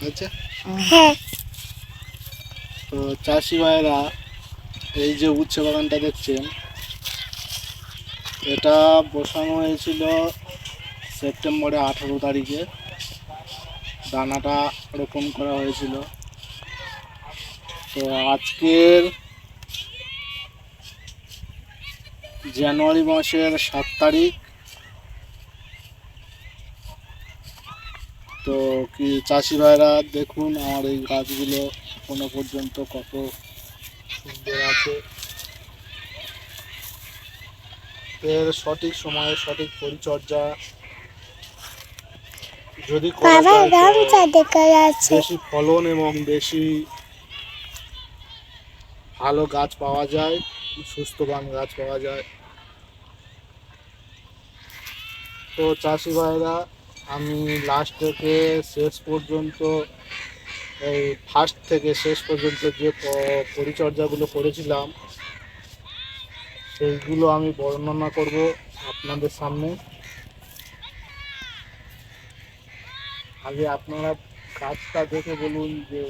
আচ্ছা। হ্যাঁ। তো চাষি ভাইরা এই যে উচ্ছে বাগানটা দেখছেন এটা বসানো হয়েছিল সেপ্টেম্বরে আঠারো তারিখে। দানাটা রোপণ করা হয়েছিল। তো আজকের জানুয়ারি মাসের সাত তারিখ তো কি চাষি ভাইরা দেখুন আমার এই গাছগুলো এখনও পর্যন্ত কত সুন্দর আছে। এর সঠিক সময়ে সঠিক পরিচর্যা যদি বেশি ফলন এবং বেশি ভালো গাছ পাওয়া যায় সুস্থবান গাছ পাওয়া যায়। তো চাষি ভাইরা আমি লাস্ট থেকে শেষ পর্যন্ত, এই ফার্স্ট থেকে শেষ পর্যন্ত যে পরিচর্যাগুলো করেছিলাম, সেইগুলো আমি বর্ণনা করব আপনাদের সামনে। আগে আপনারা গাছটা দেখে বলুন যে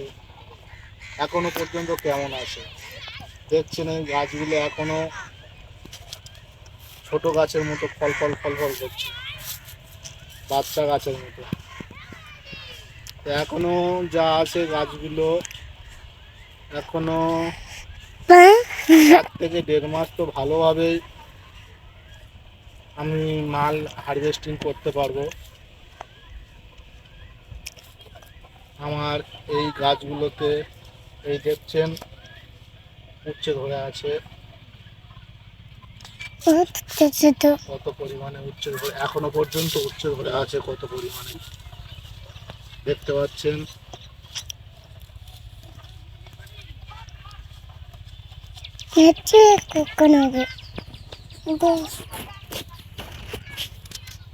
এখনও পর্যন্ত কেমন আছে। দেখছেন এই গাছগুলো এখনও ছোট গাছের মতো ফল ফল ফল ফল করছে। বাচ্চা গাছের মতো। এখনও যা আছে গাছগুলো এখনও এক থেকে দেড় মাস তো ভালোভাবে আমি মাল হারভেস্টিং করতে পারব। আমার এই গাছগুলোতে এই দেখছেন উচ্ছে ধরে আছে। কত পরিমাণে উচ্ছে ধরে এখনও পর্যন্ত উচ্ছে ধরে আছে কত পরিমাণে? দেখতে পাচ্ছেন।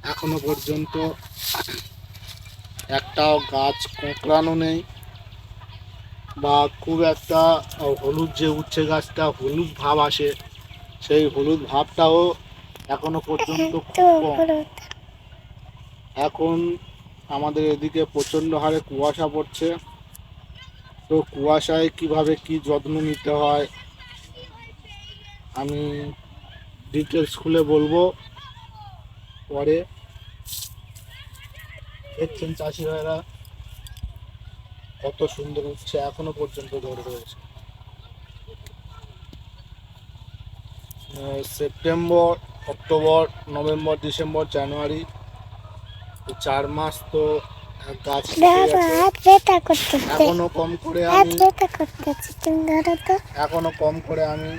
এখনও পর্যন্ত একটাও গাছ কোঁকড়ানো নেই বা খুব একটা হলুদ যে উচ্ছে গাছটা হলুদ ভাব আসে। সেই হলুদ ভাবটাও এখনও পর্যন্ত এখন আমাদের এদিকে প্রচণ্ড হারে কুয়াশা পড়ছে। তো কুয়াশায় কীভাবে কি যত্ন নিতে হয় আমি ডিটেলস খুলে বলব। পরে দেখছেন চাষি ভাইরা কত সুন্দর উঠছে এখনও পর্যন্ত ধরে রয়েছে। September October November December January. চার মাস তো এক গাছ এখনও কম করে আমি এখনও কম করে আমি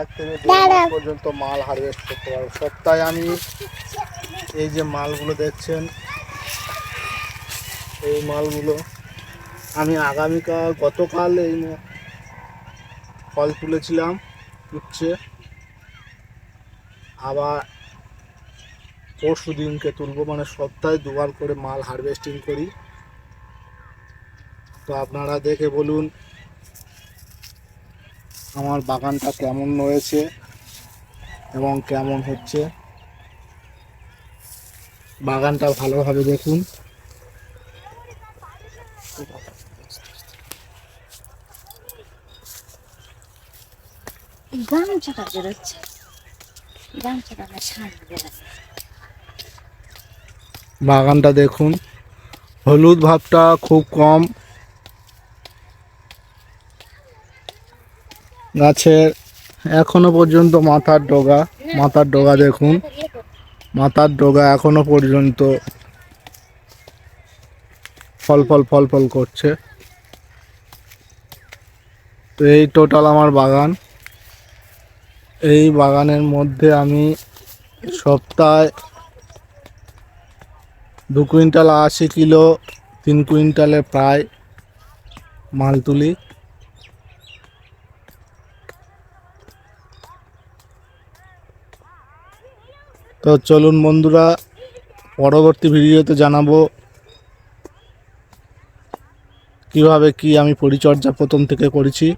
এক থেকে দেড় পর্যন্ত মাল হারভেস্ট করতে পারব। সপ্তাহে আমি এই যে মালগুলো দেখছেন এই মালগুলো আমি আগামীকাল গতকাল এই ফল তুলেছিলাম উচ্ছে আবার পরশু দিনকে তুলবো মানে সপ্তাহে দুবার করে মাল হারভেস্টিং করি। তো আপনারা দেখে বলুন, আমার বাগানটা কেমন রয়েছে এবং কেমন হচ্ছে। বাগানটা ভালোভাবে দেখুন। বাগানটা দেখুন, হলুদ ভাবটা খুব কম। গাছের এখনও পর্যন্ত মাথার ডগা মাথার ডগা দেখুন। মাথার ডগা এখনও পর্যন্ত ফল ফল ফল ফল করছে। তো এই টোটাল আমার বাগান। এই বাগানের মধ্যে আমি সপ্তাহে দু কুইন্টাল আশি কিলো, তিন কুইন্টালে প্রায় মাল তুলি। তো চলুন বন্ধুরা, পরবর্তী ভিডিওতে জানাব কীভাবে কি আমি পরিচর্যা প্রথম থেকে করেছি।